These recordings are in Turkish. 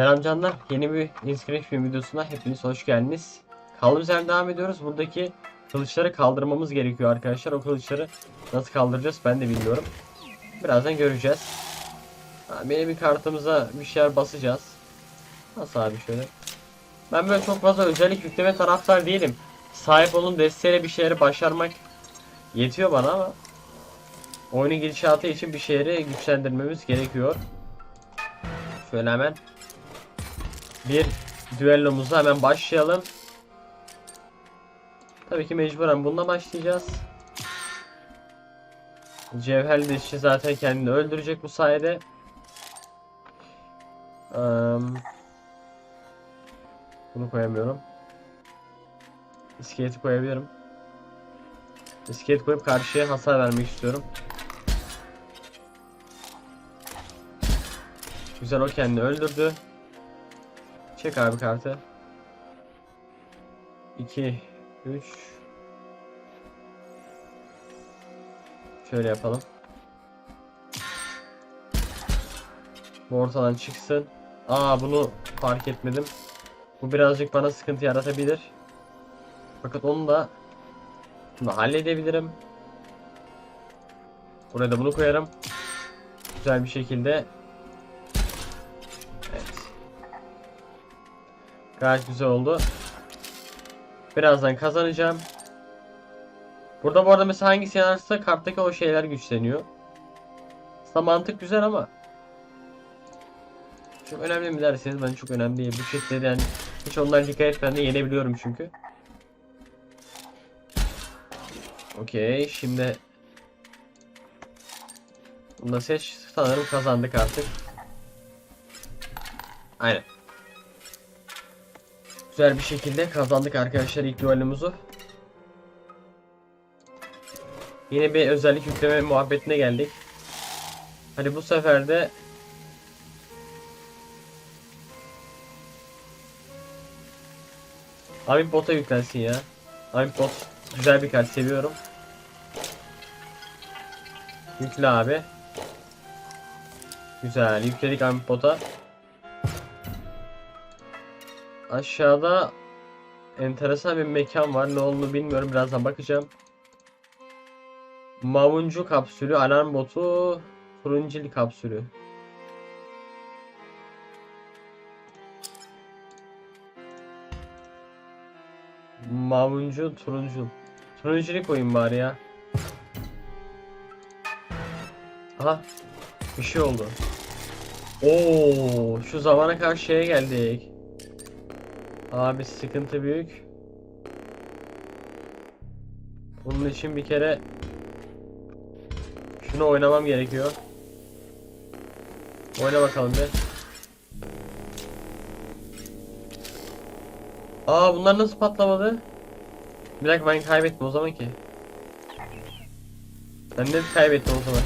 Selam canlar. Yeni bir Inscription videosuna hepiniz hoş geldiniz. Kaldığımız yerden devam ediyoruz. Buradaki kılıçları kaldırmamız gerekiyor arkadaşlar. O kılıçları nasıl kaldıracağız ben de bilmiyorum. Birazdan göreceğiz. Benim bir kartımıza bir şeyler basacağız. Nasıl abi şöyle. Ben böyle çok fazla özellik yükleme taraftar değilim. Sahip olun desteğiyle bir şeyleri başarmak yetiyor bana ama oyunun gidişatı için bir şeyleri güçlendirmemiz gerekiyor. Şöyle hemen bir düellomuza hemen başlayalım. Tabii ki mecburen bununla başlayacağız. Cevherli dişçi zaten kendini öldürecek bu sayede. Bunu koyamıyorum. İskeleti koyabilirim. İskelet koyup karşıya hasar vermek istiyorum. Güzel o kendini öldürdü. Çek abi kartı. 2 3 Şöyle yapalım. Bu ortadan çıksın. Aa bunu fark etmedim. Bu birazcık bana sıkıntı yaratabilir. Fakat onu da bunu halledebilirim. Buraya da bunu koyarım. Güzel bir şekilde Gayet güzel oldu. Birazdan kazanacağım. Burada bu arada mesela hangisi yanarsa karttaki o şeyler güçleniyor. Aslında mantık güzel ama çok önemli mi derseniz ben çok önemli değil. Bu şekilde yani hiç onlara dikkat etmeden de yenebiliyorum çünkü. Okey şimdi bunu da seç. Sanırım kazandık artık. Aynen. Güzel bir şekilde kazandık arkadaşlar ilk duelimizi. Yine bir özellik yükleme muhabbetine geldik. Hadi bu sefer de Amit bota yüklensin ya. Amit bot güzel bir kart seviyorum. Yükle abi. Güzel yükledik Amit bota. Aşağıda enteresan bir mekan var. Ne olduğunu bilmiyorum. Birazdan bakacağım. Mavuncu kapsülü, alarm botu, turuncili kapsülü. Mavuncu, turuncu. Turuncili koyayım bari ya. Aha. Bir şey oldu. Oo, şu zamana karşı şeye geldik. Abi sıkıntı büyük. Bunun için bir kere şunu oynamam gerekiyor. Oyna bakalım bir. Aa bunlar nasıl patlamadı? Bir dakika ben kaybettim o zaman ki. Ben de kaybettim o zaman.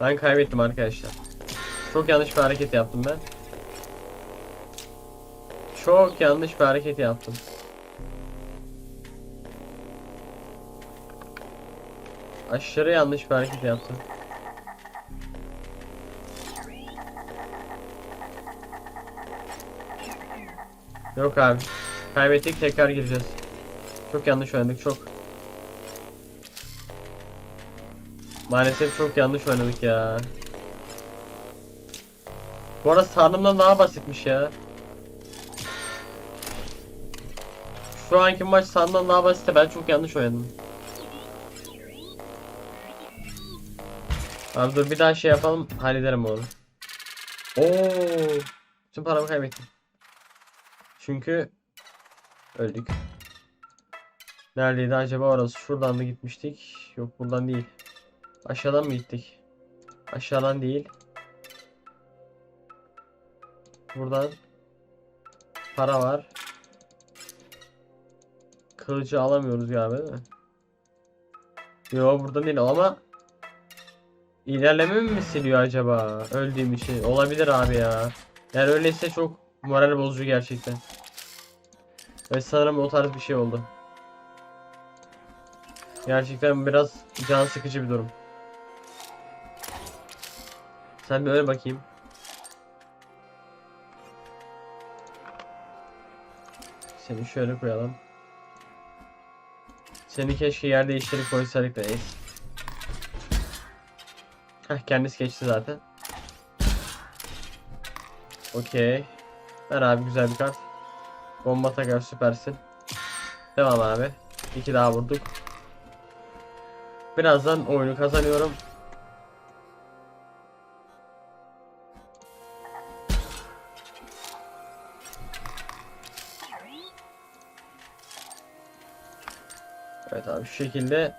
Ben kaybettim arkadaşlar. Çok yanlış bir hareket yaptım ben. Çok yanlış bir hareket yaptım. Aşırı yanlış bir hareket yaptım. Yok abi. Kaybettik tekrar gireceğiz. Çok yanlış oynadık çok. Maalesef çok yanlış oynadık ya. Bu arada sandığımdan daha basitmiş ya. Şu anki maç sandığımdan daha basit ben çok yanlış oynadım. Abi dur bir daha şey yapalım hallederim onu. Oo, tüm paramı kaybettim. Çünkü öldük. Neredeydi acaba orası? Şuradan mı gitmiştik? Yok buradan değil. Aşağıdan mı gittik? Aşağıdan değil. Buradan para var. Kılıcı alamıyoruz galiba değil mi? Yo buradan değil ama İlerleme mi siliyor acaba? Öldüğüm için. Olabilir abi ya. Yani öyleyse çok moral bozucu gerçekten. Ve sanırım o tarz bir şey oldu. Gerçekten biraz can sıkıcı bir durum. Sen bir öyle bakayım. Seni şöyle koyalım. Seni keşke yer değiştirip koysaydık da neyse. Heh kendisi geçti zaten. Okey. Ver abi güzel bir kart. Bomba takar süpersin. Devam abi. İki daha vurduk. Birazdan oyunu kazanıyorum. Abi şu şekilde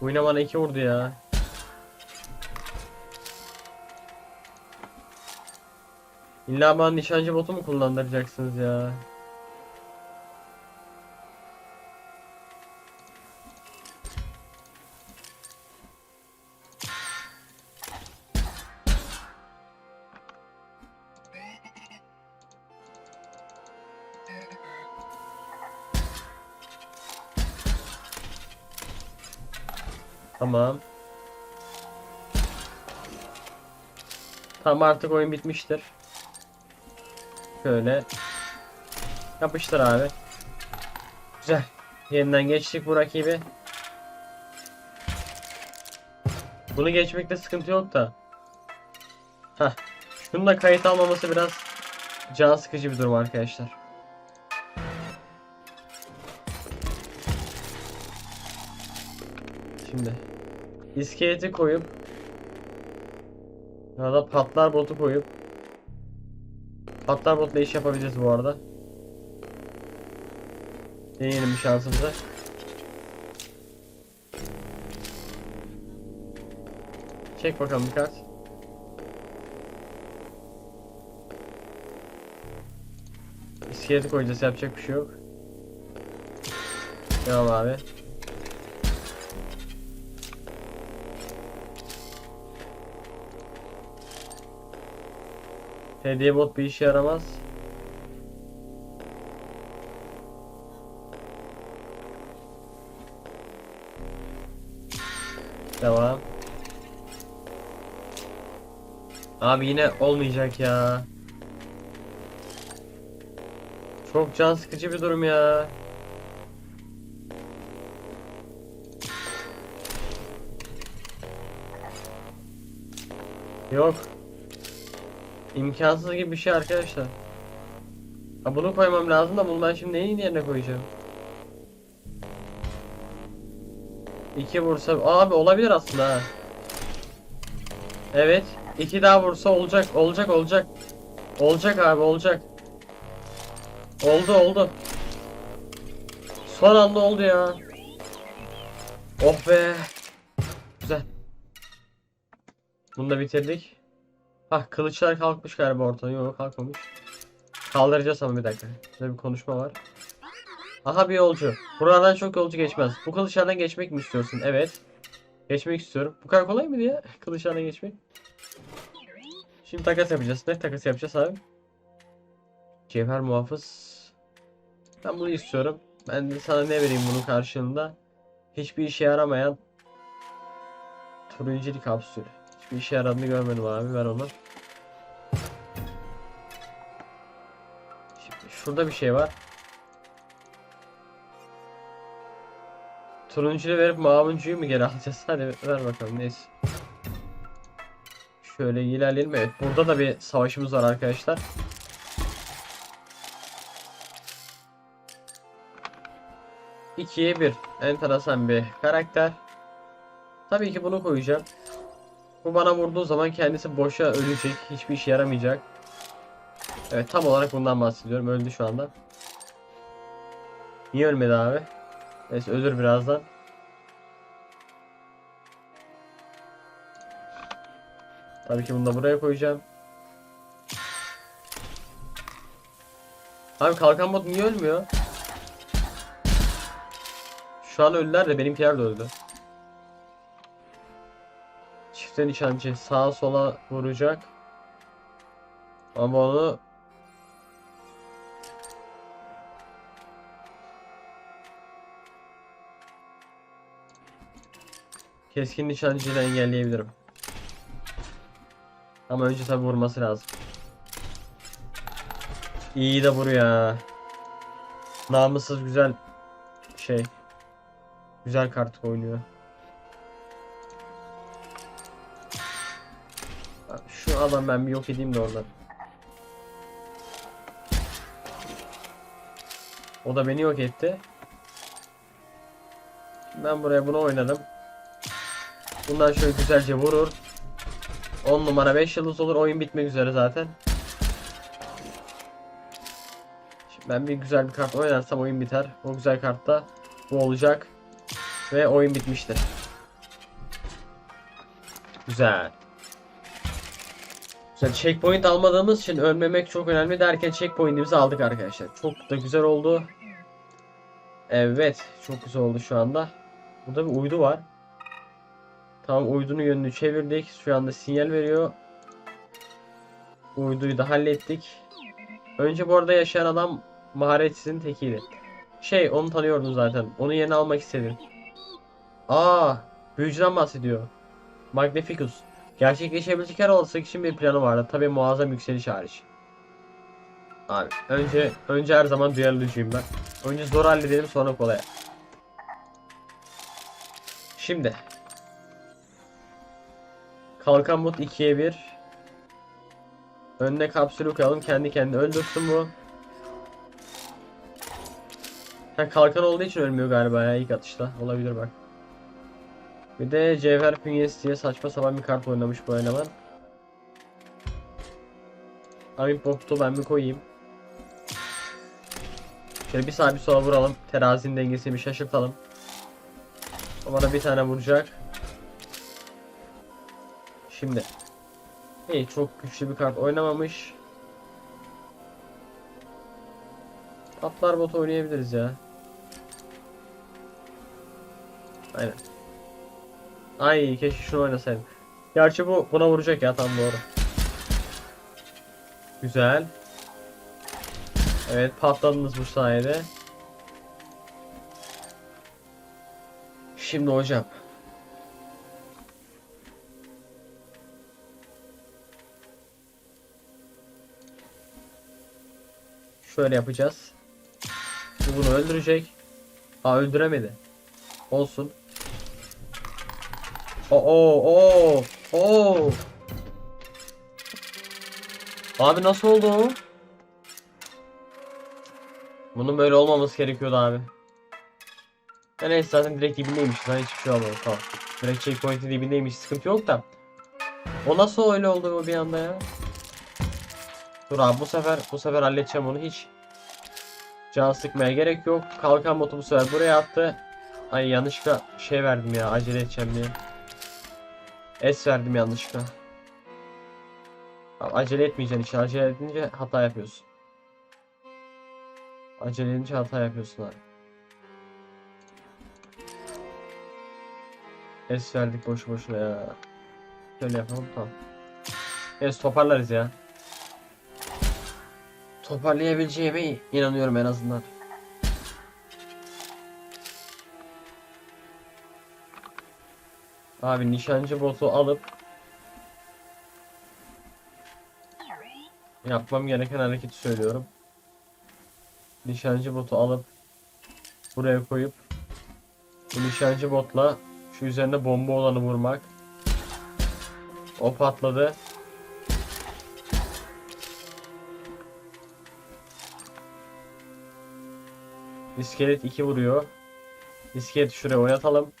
Oyuna bana iki vurdu ya. İlla bana nişancı botu mu kullandıracaksınız ya? Tamam. Tamam artık oyun bitmiştir. Şöyle. Yapıştır abi. Güzel. Yeniden geçtik bu rakibi. Bunu geçmekte sıkıntı yok da. Hah. Şunun da kayıt almaması biraz can sıkıcı bir durum arkadaşlar. Şimdi iskeleti koyup ya da patlar botu koyup patlar botla iş yapabiliriz bu arada. Deneyelim bir şansımızı. Çek bakalım bir kart. İskeleti koyacağız yapacak bir şey yok. Devam abi. Hediye bot bir işe yaramaz. Devam. Abi yine olmayacak ya. Çok can sıkıcı bir durum ya. Yok. İmkansız gibi bir şey arkadaşlar. Ha bunu koymam lazım da bunu ben şimdi neyin yerine koyacağım? İki vursa abi olabilir aslında ha. Evet. iki daha vursa olacak olacak olacak. Olacak abi olacak. Oldu oldu. Son anda oldu ya. Oh be. Güzel. Bunu da bitirdik. Hah kılıçlar kalkmış galiba ortadan. Yok kalkmamış. Kaldıracağız ama bir dakika. Burada bir konuşma var. Aha bir yolcu. Buradan çok yolcu geçmez. Bu kılıçlardan geçmek mi istiyorsun? Evet. Geçmek istiyorum. Bu kadar kolay mıydı ya? Kılıçlardan geçmek. Şimdi takas yapacağız. Ne takas yapacağız abi? Cevher muhafız. Ben bunu istiyorum. Ben de sana ne vereyim bunun karşılığında? Hiçbir işe yaramayan turuncu kapsül. Hiçbir işe yaradığını görmedim abi. Ver onu. Şurada bir şey var. Turuncuyu verip mavuncuyu mu geri alacağız? Hadi ver bakalım neyse. Şöyle ilerleyelim. Evet burada da bir savaşımız var arkadaşlar. İkiye bir. Enteresan bir karakter. Tabii ki bunu koyacağım. Bu bana vurduğu zaman kendisi boşa ölecek. Hiçbir işe yaramayacak. Evet tam olarak bundan bahsediyorum. Öldü şu anda. Niye ölmedi abi? Neyse ölür birazdan. Tabii ki bunu da buraya koyacağım. Abi kalkan bot niye ölmüyor? Şu an öldüler de benimkiler de öldü. Çifte nişancı sağa sola vuracak. Ama onu keskin nişancıyla engelleyebilirim. Ama önce tabi vurması lazım. İyi de vuruyor ha. Namussuz güzel şey. Güzel kart oynuyor. Şu adam ben bir yok edeyim de oradan. O da beni yok etti. Ben buraya bunu oynadım. Bundan şöyle güzelce vurur. 10 numara 5 yıldız olur. Oyun bitmek üzere zaten. Şimdi ben bir güzel bir kart oynarsam oyun biter. O güzel kartta bu olacak. Ve oyun bitmiştir. Güzel. Güzel. Checkpoint almadığımız için ölmemek çok önemli derken checkpoint'imizi aldık arkadaşlar. Çok da güzel oldu. Evet. Çok güzel oldu şu anda. Burada bir uydu var. Tamam uydunun yönünü çevirdik. Şu anda sinyal veriyor. Uyduyu da hallettik. Önce bu arada yaşayan adam maharetsizin tekiydi. Şey onu tanıyordum zaten. Onu yerine almak istedim. Aa, büyücüden bahsediyor. Magnificus. Gerçekleşebilecek her olasılık için bir planı vardı. Tabi muazzam yükseliş hariç. Abi önce önce her zaman duyarlıcıyım ben. Önce zor halledelim sonra kolay. Şimdi Kalkan bot 2'ye 1 Önüne kapsülü koyalım. Kendi kendine öldürsün bu. Ha, Kalkan olduğu için ölmüyor galiba ya ilk atışta. Olabilir bak. Bir de cevher bünyesi diye saçma sapan bir kart oynamış bu eleman. Amit boktu ben bir koyayım. Şöyle bir sağa bir sola vuralım. Terazinin dengesini bir şaşırtalım. Bana bir tane vuracak Şimdi. İyi çok güçlü bir kart oynamamış. Atlar bot oynayabiliriz ya. Aynen. Ay keşke şunu oynasaydım. Gerçi bu buna vuracak ya tam doğru. Güzel. Evet patladınız bu sayede. Şimdi hocam. Şöyle yapacağız. Bu bunu öldürecek. Aa öldüremedi. Olsun. Oo oo oo. Abi nasıl oldu o? Bunun böyle olmaması gerekiyordu abi. Ya neyse zaten direkt dibindeymiş. Zaten hiçbir şey olmadı. Tamam. Direkt checkpoint'in dibindeymiş. Sıkıntı yok da. O nasıl öyle oldu bir anda ya? Dur abi bu sefer bu sefer halledeceğim onu hiç. Can sıkmaya gerek yok. Kalkan botu bu sefer buraya attı. Ay yanlışlıkla şey verdim ya acele edeceğim diye. S verdim yanlışlıkla. Abi acele etmeyeceksin işte acele edince hata yapıyorsun. Acele edince hata yapıyorsun abi. S verdik boşu boşuna ya. Şöyle yapalım tamam. Evet toparlarız ya. Toparlayabileceğime inanıyorum en azından. Abi nişancı botu alıp yapmam gereken hareketi söylüyorum. Nişancı botu alıp buraya koyup bu nişancı botla şu üzerinde bomba olanı vurmak. O patladı. İskelet 2 vuruyor. İskelet şuraya oynatalım.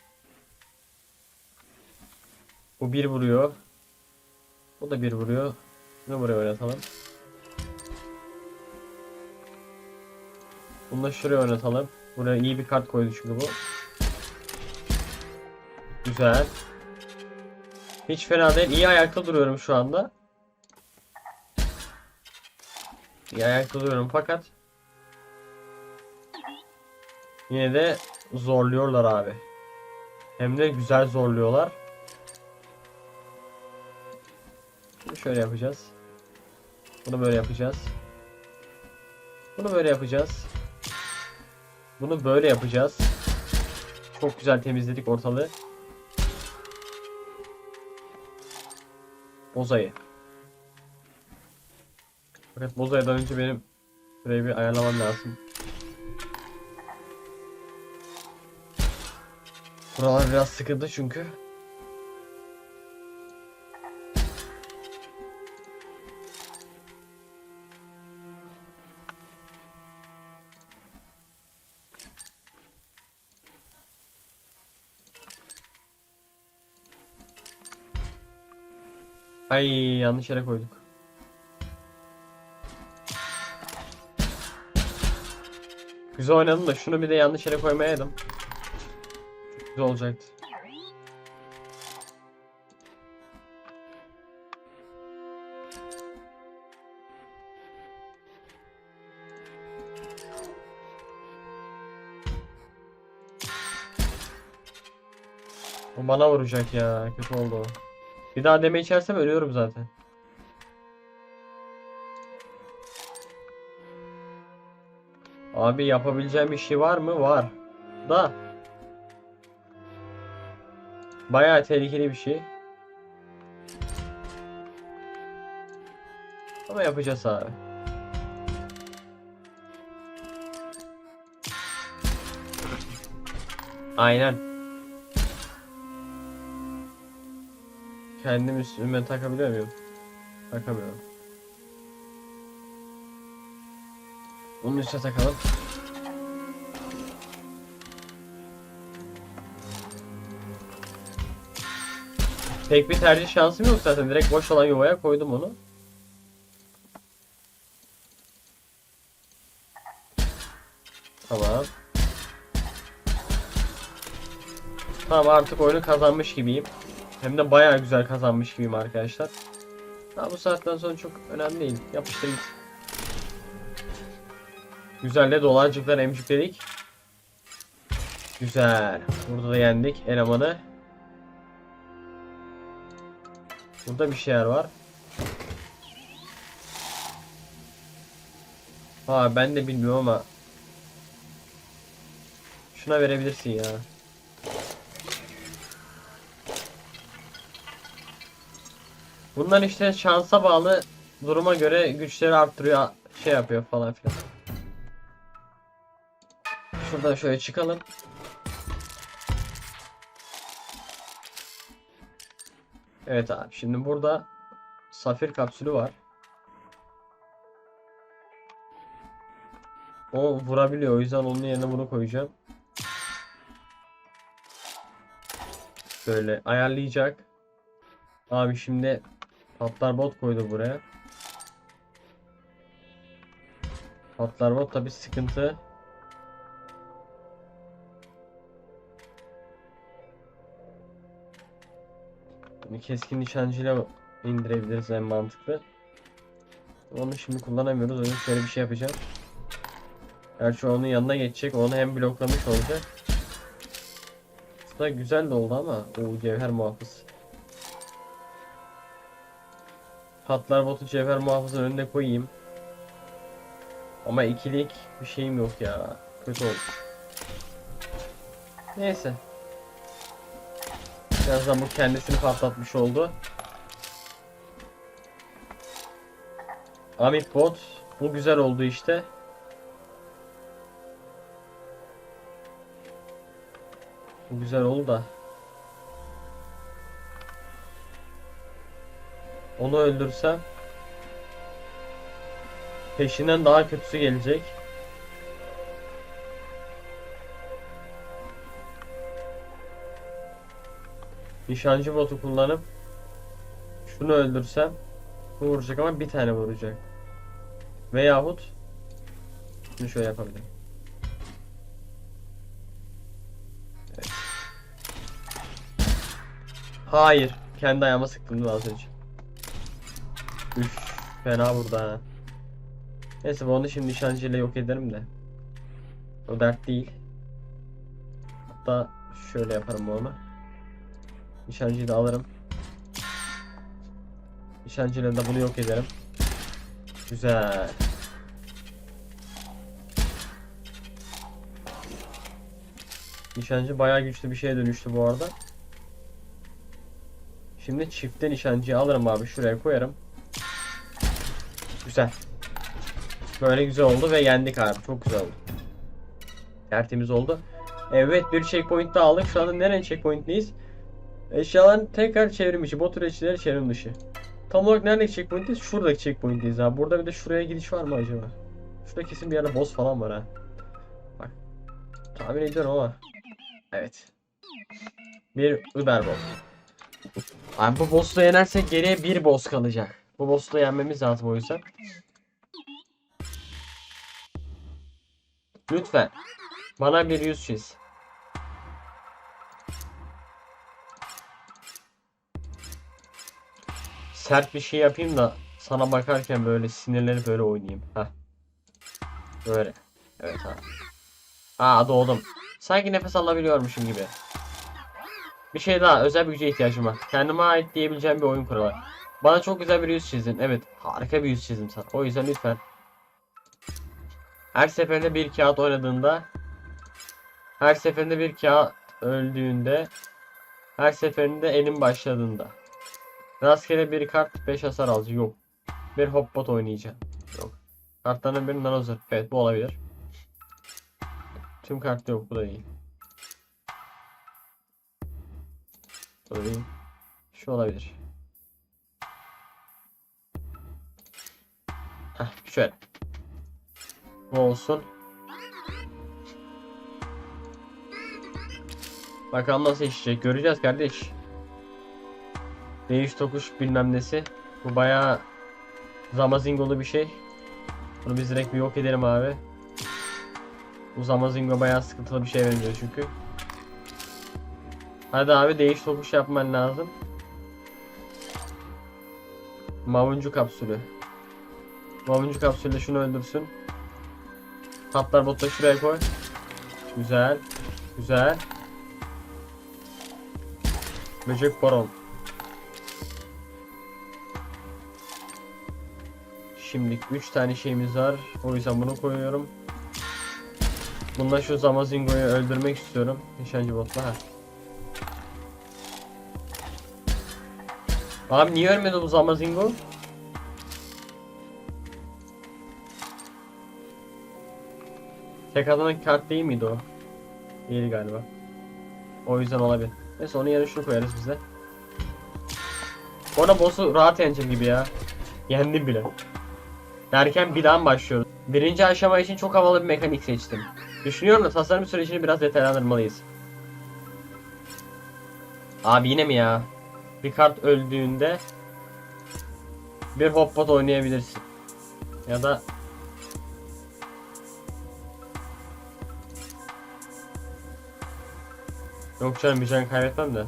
Bu 1 vuruyor. Bu da 1 vuruyor. Bunu buraya oynatalım. Bunu da şuraya oynatalım. Buraya iyi bir kart koydu çünkü bu. Güzel. Hiç fena değil. İyi ayakta duruyorum şu anda. İyi ayakta duruyorum fakat Yine de zorluyorlar abi. Hem de güzel zorluyorlar. Şimdi şöyle yapacağız. Bunu böyle yapacağız. Bunu böyle yapacağız. Bunu böyle yapacağız. Çok güzel temizledik ortalığı. Bozayı. Fakat Bozayı'dan önce benim şurayı bir ayarlamam lazım. Buralar biraz sıkıntı çünkü. Ay yanlış yere koyduk. Güzel oynadım da şunu bir de yanlış yere koymayaydım. Güzel olacaktı. O bana vuracak ya. Kötü oldu o. Bir daha deme içersem ölüyorum zaten. Abi yapabileceğim bir şey var mı? Var. Da. Bayağı tehlikeli bir şey. Ama yapacağız abi. Aynen. Kendim üstüme takabiliyor muyum? Takamıyorum. Bunun üstüne takalım. Pek bir tercih şansım yok zaten. Direkt boş olan yuvaya koydum onu. Tamam. Tamam artık oyunu kazanmış gibiyim. Hem de bayağı güzel kazanmış gibiyim arkadaşlar. Ha bu saatten sonra çok önemli değil. Yapıştır git. Güzel de dolarcıklar emcikledik. Güzel. Burada da yendik elemanı. Burada bir şeyler var. Ha ben de bilmiyorum ama Şuna verebilirsin ya. Bunlar işte şansa bağlı duruma göre güçleri arttırıyor, şey yapıyor falan filan. Şuradan şöyle çıkalım. Evet abi şimdi burada safir kapsülü var. O vurabiliyor o yüzden onun yerine bunu koyacağım. Böyle ayarlayacak. Abi şimdi patlar bot koydu buraya. Patlar bot tabi sıkıntı. Keskin nişancıyla indirebiliriz en mantıklı. Onu şimdi kullanamıyoruz. O yüzden şöyle bir şey yapacağım. Gerçi onun yanına geçecek. Onu hem bloklamış olacak. Aslında güzel de oldu ama. O cevher muhafız. Patlar botu cevher muhafızın önüne koyayım. Ama ikilik bir şeyim yok ya. Kötü oldu. Neyse. Birazdan bu kendisini patlatmış oldu. Amip bot. Bu güzel oldu işte. Bu güzel oldu da. Onu öldürsem peşinden daha kötüsü gelecek. Nişancı botu kullanıp şunu öldürsem bu vuracak ama bir tane vuracak. Veyahut şunu şöyle yapabilirim. Evet. Hayır. Kendi ayağıma sıktım az önce? Üf, fena vurdu ha. Neyse onu şimdi nişancıyla yok ederim de. O dert değil. Hatta şöyle yaparım onu. Nişancıyı da alırım. Nişancıyla da bunu yok ederim. Güzel. Nişancı bayağı güçlü bir şeye dönüştü bu arada. Şimdi çifte nişancıyı alırım abi şuraya koyarım. Güzel. Böyle güzel oldu ve yendik abi. Çok güzel oldu. Tertemiz oldu. Evet bir checkpoint daha aldık. Şu anda nerenin checkpoint'teyiz? Eşyaların tekrar çevrim içi. Bot üreticileri çevrim dışı. Tam olarak neredeki checkpoint'teyiz? Şuradaki checkpoint'teyiz abi. Burada bir de şuraya gidiş var mı acaba? Şurada kesin bir yerde boss falan var ha. Bak. Tahmin ediyorum ama. Evet. Bir Uber boss. Abi bu boss'u yenersek geriye bir boss kalacak. Bu boss'u yenmemiz lazım o yüzden. Lütfen. Bana bir yüz çiz. Sert bir şey yapayım da sana bakarken böyle sinirleri böyle oynayayım. Heh. Böyle. Evet abi. Aa doğdum. Sanki nefes alabiliyormuşum gibi. Bir şey daha özel bir güce ihtiyacım var. Kendime ait diyebileceğim bir oyun kuralı. Bana çok güzel bir yüz çizdin. Evet harika bir yüz çizdim sana. O yüzden lütfen. Her seferinde bir kağıt oynadığında her seferinde bir kağıt öldüğünde her seferinde elim başladığında rastgele bir kart 5 hasar alacak yok. Bir hopbot oynayacağım. Yok. Kartların bir nanozır evet bu olabilir. Tüm kartta yok bu da değil. Bu da değil. Şu olabilir. Heh, şöyle. Bu olsun. Bakalım nasıl işleyecek. Göreceğiz kardeş. Değiş tokuş bilmem nesi. Bu bayağı zamazingolu bir şey. Bunu biz direkt bir yok edelim abi. Bu zamazingo bayağı sıkıntılı bir şey benziyor çünkü. Hadi abi değiş tokuş yapman lazım. Mavuncu kapsülü. Mavuncu kapsülü şunu öldürsün. Hatlar botta şuraya koy. Güzel. Güzel. Böcek baron. Şimdilik 3 tane şeyimiz var. O yüzden bunu koyuyorum. Bununla şu Zamazingo'yu öldürmek istiyorum. Nişancı botla. Ha. Abi niye ölmedi bu Zamazingo? Tek adamın kart değil miydi o? Değil galiba. O yüzden olabilir. Neyse onun yerine şunu koyarız bize. Orada boss'u rahat yeneceğim gibi ya. Yendim bile. Derken bir daha başlıyoruz? Birinci aşama için çok havalı bir mekanik seçtim. Düşünüyorum da tasarım sürecini biraz detaylandırmalıyız. Abi yine mi ya? Kart öldüğünde bir hopbot oynayabilirsin. Ya da Yok canım bir can kaybetmem de.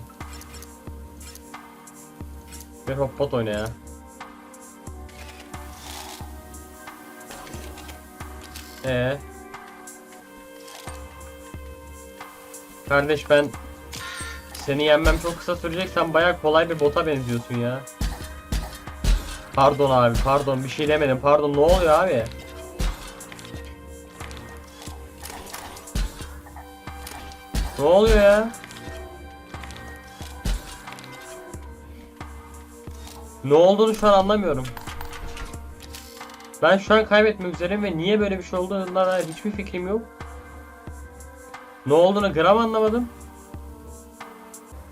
Bir hopbot oyna ya. Ee. Kardeş ben seni yenmem çok kısa sürecek. Sen bayağı kolay bir bota benziyorsun ya. Pardon abi pardon bir şey demedim. Pardon ne oluyor abi? Ne oluyor ya? Ne olduğunu şu an anlamıyorum. Ben şu an kaybetmek üzereyim ve niye böyle bir şey olduğuna dair hiçbir fikrim yok. Ne olduğunu gram anlamadım.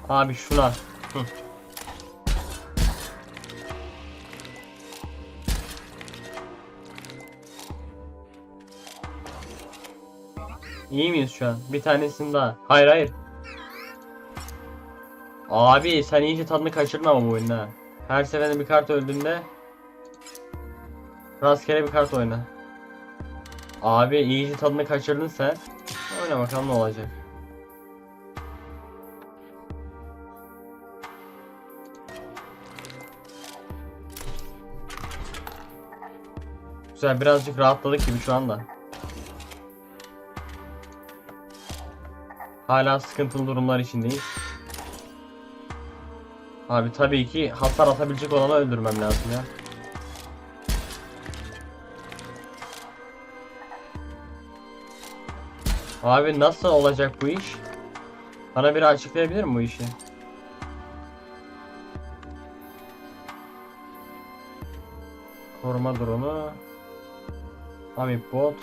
Abi şuna. Hı. İyi miyiz şu an? Bir tanesini daha. Hayır hayır. Abi sen iyice tadını kaçırdın ama bu oyunda. Her seferinde bir kart öldüğünde rastgele bir kart oyna. Abi iyice tadını kaçırdın sen. Oyna bakalım ne olacak. Güzel birazcık rahatladık gibi şu anda. Hala sıkıntılı durumlar içindeyiz. Abi tabii ki hasar atabilecek olanı öldürmem lazım ya. Abi nasıl olacak bu iş? Bana biri açıklayabilir mi bu işi? Koruma drone'u Amip bot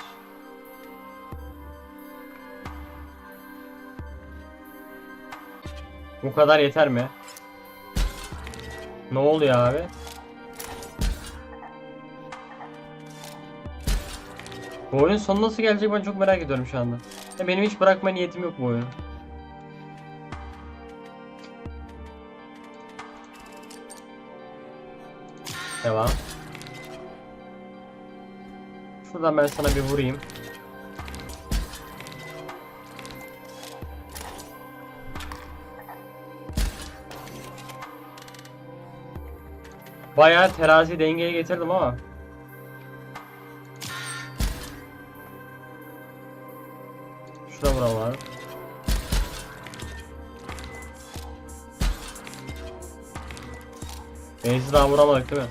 Bu kadar yeter mi? Ne oluyor abi? Bu oyun sonu nasıl gelecek ben çok merak ediyorum şu anda. Benim hiç bırakma niyetim yok bu oyunu. Devam. Şuradan ben sana bir vurayım. Bayağı terazi dengeye getirdim ama. Vuralım abi. Base'i daha vuramadık değil mi?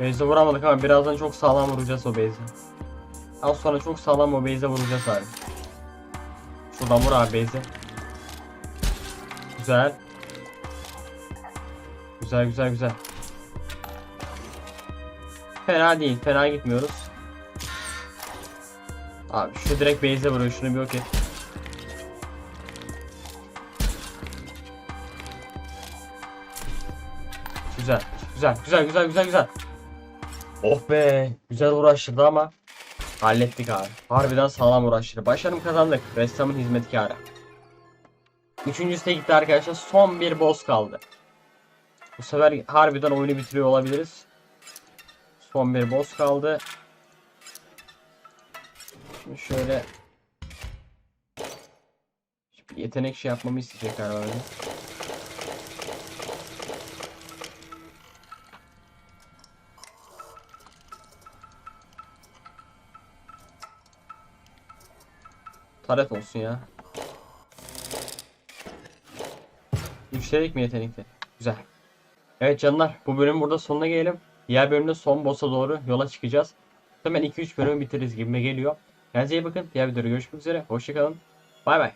Base'e vuramadık ama birazdan çok sağlam vuracağız o base'e. Az sonra çok sağlam o base'e vuracağız abi. Şuradan vur abi base'e. Güzel. Güzel güzel güzel. Fena değil. Fena gitmiyoruz. Abi şu direkt base'e vuruyor. Şunu bir yok et. Güzel. Güzel. Güzel güzel güzel güzel. Oh be. Güzel uğraştırdı ama hallettik abi. Harbiden sağlam uğraştırdı. Başarım kazandık. Ressamın hizmetkarı. Üçüncüsü de gitti arkadaşlar. Son bir boss kaldı. Bu sefer harbiden oyunu bitiriyor olabiliriz. Son bir boss kaldı. Şimdi şöyle bir yetenek şey yapmamı isteyecek galiba. Taret olsun ya. Yükselik mi yetenekli? Güzel. Evet canlar bu bölüm burada sonuna gelelim. Diğer bölümde son boss'a doğru yola çıkacağız. Hemen 2-3 bölümü bitiririz gibime geliyor. Kendinize iyi bakın. Diğer videoda görüşmek üzere. Hoşçakalın. Bay bay.